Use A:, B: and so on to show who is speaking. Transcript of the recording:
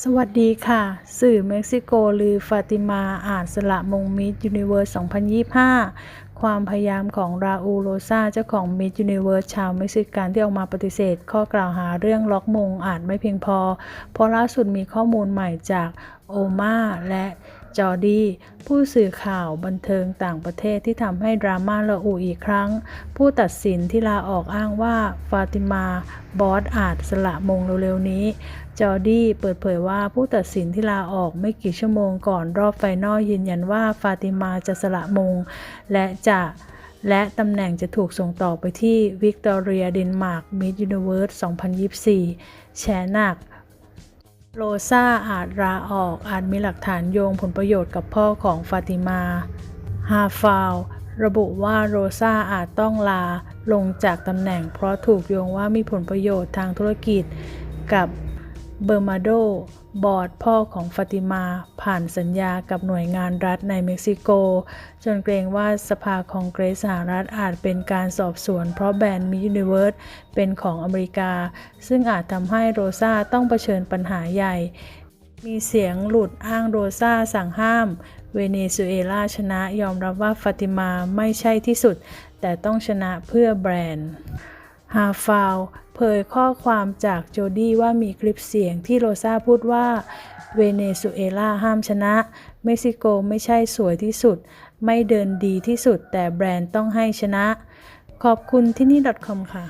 A: สวัสดีค่ะ สื่อเม็กซิโกลือฟาติมาอ่านสละมงมิสยูนิเวิร์ส 2025 ความพยายามของราอูโรซาเจ้าของมิสยูนิเวิร์สชาวเม็กซิกันที่ออกมาปฏิเสธ ข้อกล่าวหาเรื่องล็อกมงอาจไม่เพียงพอ เพราะล่าสุดมีข้อมูลใหม่จากโอมาและ จอร์ดี ผู้สื่อข่าวบันเทิงต่างประเทศที่ทำให้ดราม่าระอุอีกครั้ง ผู้ตัดสินที่ลาออกอ้างว่า ฟาติมาบอสอาจสละมงเร็วๆนี้ จอร์ดี้เปิดเผยว่าผู้ตัดสินที่ลาออกไม่กี่ชั่วโมงก่อนรอบไฟนอลยืนยันว่าฟาติมาจะสละมง และจะและตำแหน่งจะถูกส่งต่อไปที่วิกตอเรียเดนมาร์กมิสยูนิเวิร์ส2024 แชร์หนัก โรซาอาจลาออกอาจมีหลักฐานโยงผลประโยชน์กับพ่อของฟาติมา ฮาฟาวระบุว่าโรซาอาจต้องลาลงจากตำแหน่งเพราะถูกโยงว่ามีผลประโยชน์ทางธุรกิจกับเบอร์มาโด บอร์ดพ่อของฟาติมา ผ่านสัญญากับหน่วยงานรัฐในเม็กซิโก จนเกรงว่าสภาคองเกรสสหรัฐอาจเป็นการสอบสวน เพราะแบรนด์มิยูนิเวิร์สเป็นของอเมริกา ซึ่งอาจทำให้โรซาต้องเผชิญปัญหาใหญ่ มีเสียงหลุดอ้างโรซาสั่งห้าม เวเนซุเอลาชนะยอมรับว่าฟาติมาไม่ใช่ที่สุด แต่ต้องชนะเพื่อแบรนด์ ฮาฟาวเผยข้อความจากโจดี้ว่ามีคลิปเสียงที่โรซาพูดว่า เวเนซุเอลาห้ามชนะ เม็กซิโกไม่ใช่สวยที่สุด ไม่เดินดีที่สุดแต่แบรนด์ต้องให้ชนะ ขอบคุณที่นี่ .com ค่ะ